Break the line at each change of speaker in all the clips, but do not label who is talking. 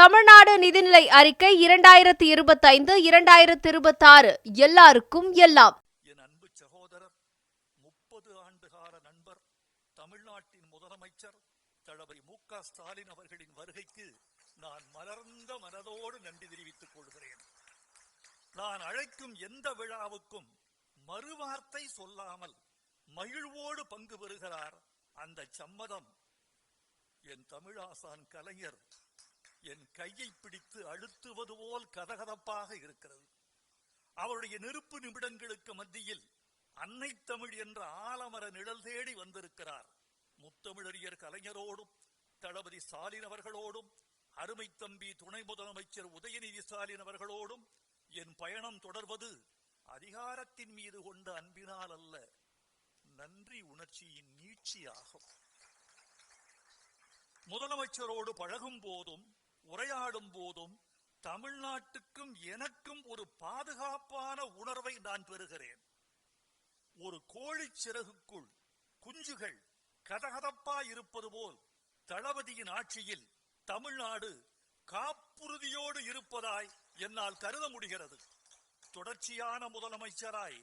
தமிழ்நாடு நிதிநிலை அறிக்கை இரண்டாயிரத்தி இருபத்தைந்து இரண்டாயிரத்தி இருபத்தாறு. எல்லாருக்கும் எல்லாம்.
என் அன்பு சகோதரர் முப்பது ஆண்டுகால நண்பர் தமிழ்நாட்டின் முதலமைச்சர் தளபதி மு க ஸ்டாலின் அவர்களின் வருகைக்கு நான் மலர்ந்த மனதோடு நன்றி தெரிவித்துக் கொள்கிறேன். நான் அழைக்கும் எந்த விழாவுக்கும் மறுவார்த்தை சொல்லாமல் மகிழ்வோடு பங்கு பெறுகிறார் அந்த சம்மதம் என் தமிழாசான் கலைஞர். என் கையை பிடித்து அழுத்துவது போல் கதகதப்பாக இருக்கிறது. அவருடைய நெருப்பு நிமிடங்களுக்கு மத்தியில் அன்னை தமிழ் என்ற ஆலமர நிழல் தேடி வந்திருக்கிறார். முத்தமிழறியர் கலைஞரோடும் தளபதி ஸ்டாலின் அவர்களோடும் அருமை தம்பி துணை முதலமைச்சர் உதயநிதி ஸ்டாலின் அவர்களோடும் என் பயணம் தொடர்வது அதிகாரத்தின் மீது கொண்ட அன்பினால் அல்ல நன்றி உணர்ச்சியின் நீட்சியாகும். முதலமைச்சரோடு பழகும் போதும் உரையாடும் போதும் தமிழ்நாட்டுக்கும் எனக்கும் ஒரு பாதுகாப்பான உணர்வை நான் பெறுகிறேன். ஒரு கோழிச் சிறகுக்குள் குஞ்சுகள் கதகதப்பா இருப்பது போல் தளபதியின் ஆட்சியில் தமிழ்நாடு காப்புறுதியோடு இருப்பதாய் என்னால் கருத முடிகிறது. தொடர்ச்சியான முதலமைச்சராய்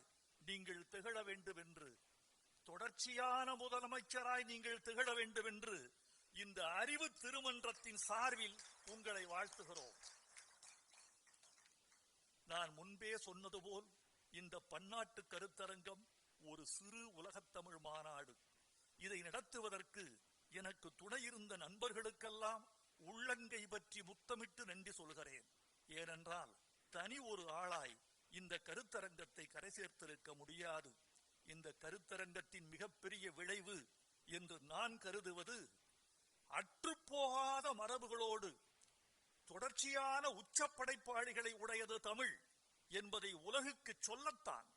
நீங்கள் திகழ வேண்டும் என்று தொடர்ச்சியான முதலமைச்சராய் நீங்கள் திகழ வேண்டும் என்று இந்த அறிவு திருமன்றத்தின் சார்பில் உங்களை வாழ்த்துகிறோம். நான் முன்பே சொன்னது போல் இந்த பன்னாட்டு கருத்தரங்கம் ஒரு சிறு உலகத்தமிழ் மாநாடு. இதை நடத்துவதற்கு எனக்கு துணை இருந்த நண்பர்களுக்கெல்லாம் உள்ளங்கை பற்றி முத்தமிட்டு நன்றி சொல்கிறேன். ஏனென்றால் தனி ஒரு ஆளாய் இந்த கருத்தரங்கத்தை கரை சேர்த்திருக்க முடியாது. இந்த கருத்தரங்கத்தின் மிகப்பெரிய விளைவு என்று நான் கருதுவது அற்றுப்போகாத மரபுகளோடு தொடர்ச்சியான உச்ச படைப்பாளிகளை உடையது தமிழ் என்பதை உலகுக்கு சொல்லத்தான்.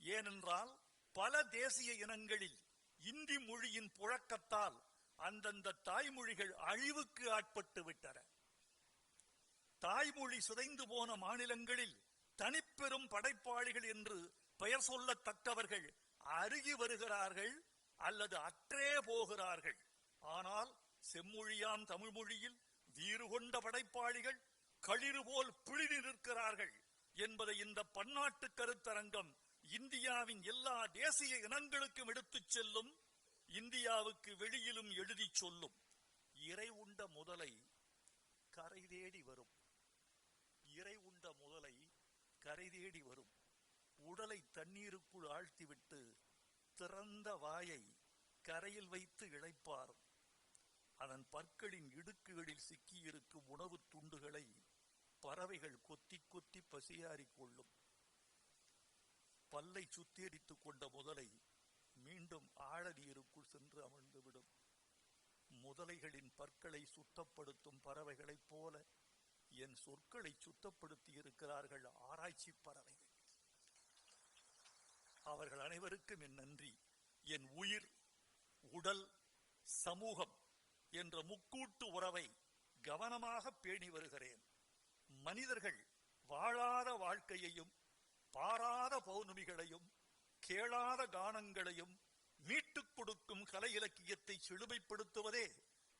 ஏனென்றால் பல தேசிய இனங்களில் இந்தி மொழியின் புழக்கத்தால் அந்தந்த தாய்மொழிகள் அழிவுக்கு ஆட்பட்டு விட்டன. தாய்மொழி சிதைந்து போன மாநிலங்களில் தனிப்பெரும் படைப்பாளிகள் என்று பெயர் சொல்லத்தக்கவர்கள் அருகி வருகிறார்கள் அல்லது அற்றே போகிறார்கள். ஆனால் செம்மொழியாம் தமிழ் மொழியில் வீறு கொண்ட படைப்பாளிகள் களிறு போல் பிழிதி நிற்கிறார்கள் என்பதை இந்த பன்னாட்டு கருத்தரங்கம் இந்தியாவின் எல்லா தேசிய இனங்களுக்கும் எடுத்துச் செல்லும் இந்தியாவுக்கு வெளியிலும் எழுதிச் சொல்லும். இறை உண்ட முதலை கரை தேடி வரும். இறை உண்ட முதலை கரை தேடி வரும். உடலை தண்ணீருக்குள் ஆழ்த்திவிட்டு திறந்த வாயை கரையில் வைத்து இழைப்பாரும் அதன் பற்களின் இடுக்குகளில் சிக்கியிருக்கும் உணவுத் துண்டுகளை பறவைகள் கொத்தி கொத்தி பசியாறிக் கொள்ளும். பல்லை சுத்தேரித்துக் கொண்ட முதலை மீண்டும் ஆழநீருக்குள் சென்று அமர்ந்துவிடும். முதலைகளின் பற்களை சுத்தப்படுத்தும் பறவைகளைப் போல என் சொற்களை சுத்தப்படுத்தி இருக்கிறார்கள் ஆராய்ச்சி பறவைகள். அவர்கள் அனைவருக்கும் என் நன்றி. என் உயிர் உடல் சமூகம் என்ற முக்கூட்டு உறவை கவனமாக பேணி வருகிறேன். மனிதர்கள் வாழாத வாழ்க்கையையும் பாராத பௌர்ணமிகளையும் கேளாத கானங்களையும் மீட்டுக் கொடுக்கும் கலை இலக்கியத்தை செழுமைப்படுத்துவதே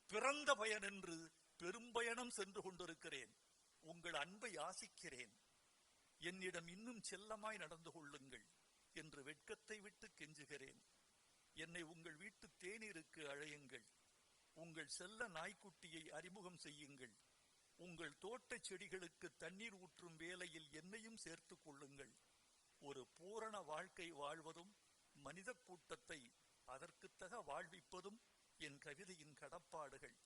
பிறந்த பயன் என்று பெரும்பயணம் சென்று கொண்டிருக்கிறேன். உங்கள் அன்பை ஆசிக்கிறேன். என்னிடம் இன்னும் செல்லமாய் நடந்து கொள்ளுங்கள் என்று வெட்கத்தை விட்டு கெஞ்சுகிறேன். என்னை உங்கள் வீட்டு தேநீருக்கு அழையுங்கள். உங்கள் செல்ல நாய்க்குட்டியை அறிமுகம் செய்யுங்கள். உங்கள் தோட்டச் செடிகளுக்கு தண்ணீர் ஊற்றும் வேலையில் என்னையும் சேர்த்துக் கொள்ளுங்கள். ஒரு பூரண வாழ்க்கை வாழ்வதும் மனித கூட்டத்தை அதற்குத்தக வாழ்விப்பதும் என் கவிதையின் கடப்பாடுகள்.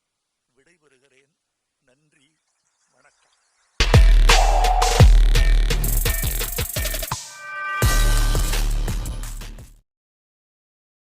விடைபெறுகிறேன். நன்றி. வணக்கம்.